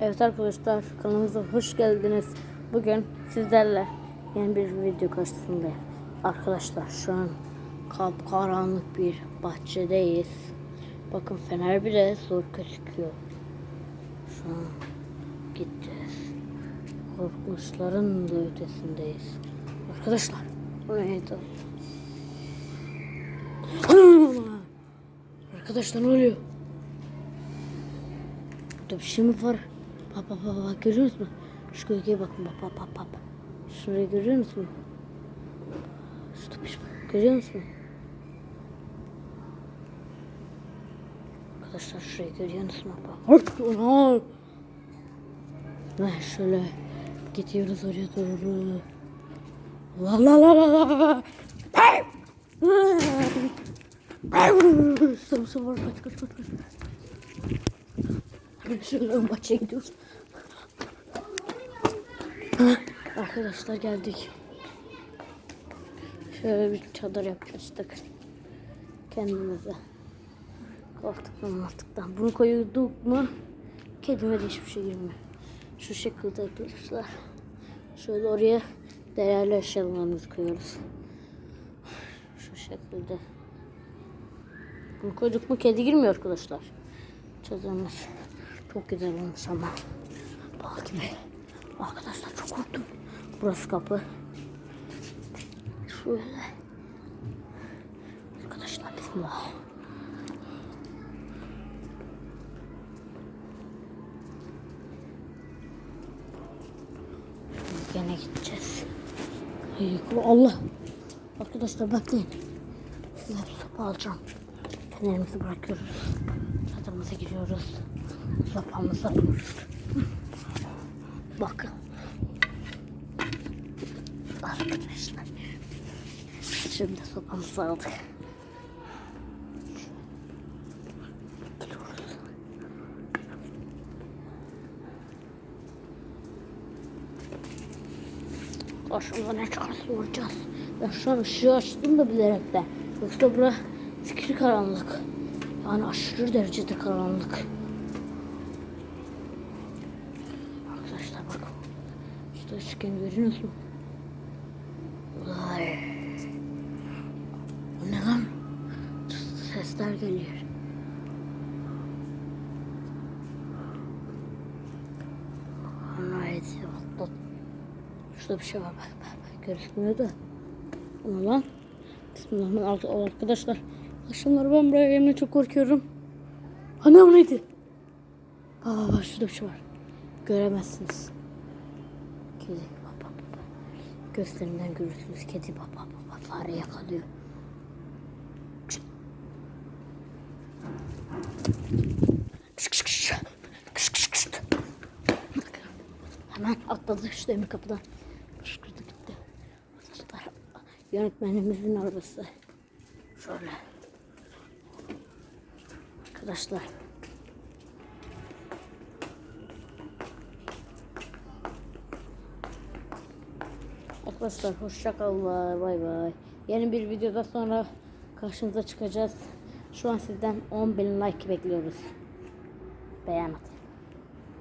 Evet arkadaşlar kanalımıza hoş geldiniz. Bugün sizlerle yeni bir video karşısındayım. Arkadaşlar şu an karanlık bir bahçedeyiz. Bakın fener bile zor gözüküyor. Şu an gideceğiz. Korkmuşların da ötesindeyiz. Arkadaşlar neydi? Arkadaşlar ne oluyor? Burada bir şey mi var? Bak bak bak bak görüyor musun? Şu gölgeye bakın bak bak bak bak. Şurayı görüyor musun? Bir şey var. Görüyor musun? Arkadaşlar şurayı görüyor musun? Bak bak. Ve şöyle gidiyoruz oraya doğru. La la la la la. Sabır sabır kaç kaç kaç kaç. Hadi şöyle ön bahçeye gidiyoruz. Arkadaşlar geldik. Şöyle bir çadır yapmıştık. Kendimize. Koltuktan maltıktan. Bunu koyduk mu kedime de hiçbir şey girmiyor. Şu şekilde arkadaşlar. Şöyle oraya değerli eşyalarımızı koyuyoruz. Şu şekilde. Bunu koyduk mu kedi girmiyor arkadaşlar. Çadırımız çok güzel olmuş ama. Bak gibi. Arkadaşlar çok korktum. Burası kapı. Şöyle. Arkadaşlar bismillah. Şimdi Gene gideceğiz. Allah. Arkadaşlar bakın. Size sopa alacağım. Fenerimizi bırakıyoruz. Çadırımıza giriyoruz. Sopamızı. Bakın. Arkadaşlar. Şimdi sopamızı aldık. Karşımıza ne çıkarsa vuracağız. Ben şu an ışığı açtım da bilerek de. Yoksa bura zikri karanlık. Yani aşırı derecede karanlık. Arkadaşlar bakın. İşte ışıkken görüyor musun? Vay. Bu ne lan? Sesler geliyor. Ana ediyor. Şurada bir şey var bak bak bak gözükmüyor da. O lan? Bismillahirrahmanirrahim arkadaşlar. Akşamları ben buraya gelmeye çok korkuyorum. Ana o neydi? Bak bak şurada bir şey var. Göremezsiniz. Kedi bak bak bak. Gözlerinden görürsünüz kedi bak, bak. Fare yakalıyor. Hemen atladı şu demir kapıdan. Fışkırdı gitti. Arkadaşlar yönetmenimizin arabası. Şöyle. Arkadaşlar. Arkadaşlar hoşça kalın. Bay bay. Yeni bir videoda sonra karşınıza çıkacağız. Şu an sizden 10.000 like bekliyoruz. Beğen atın.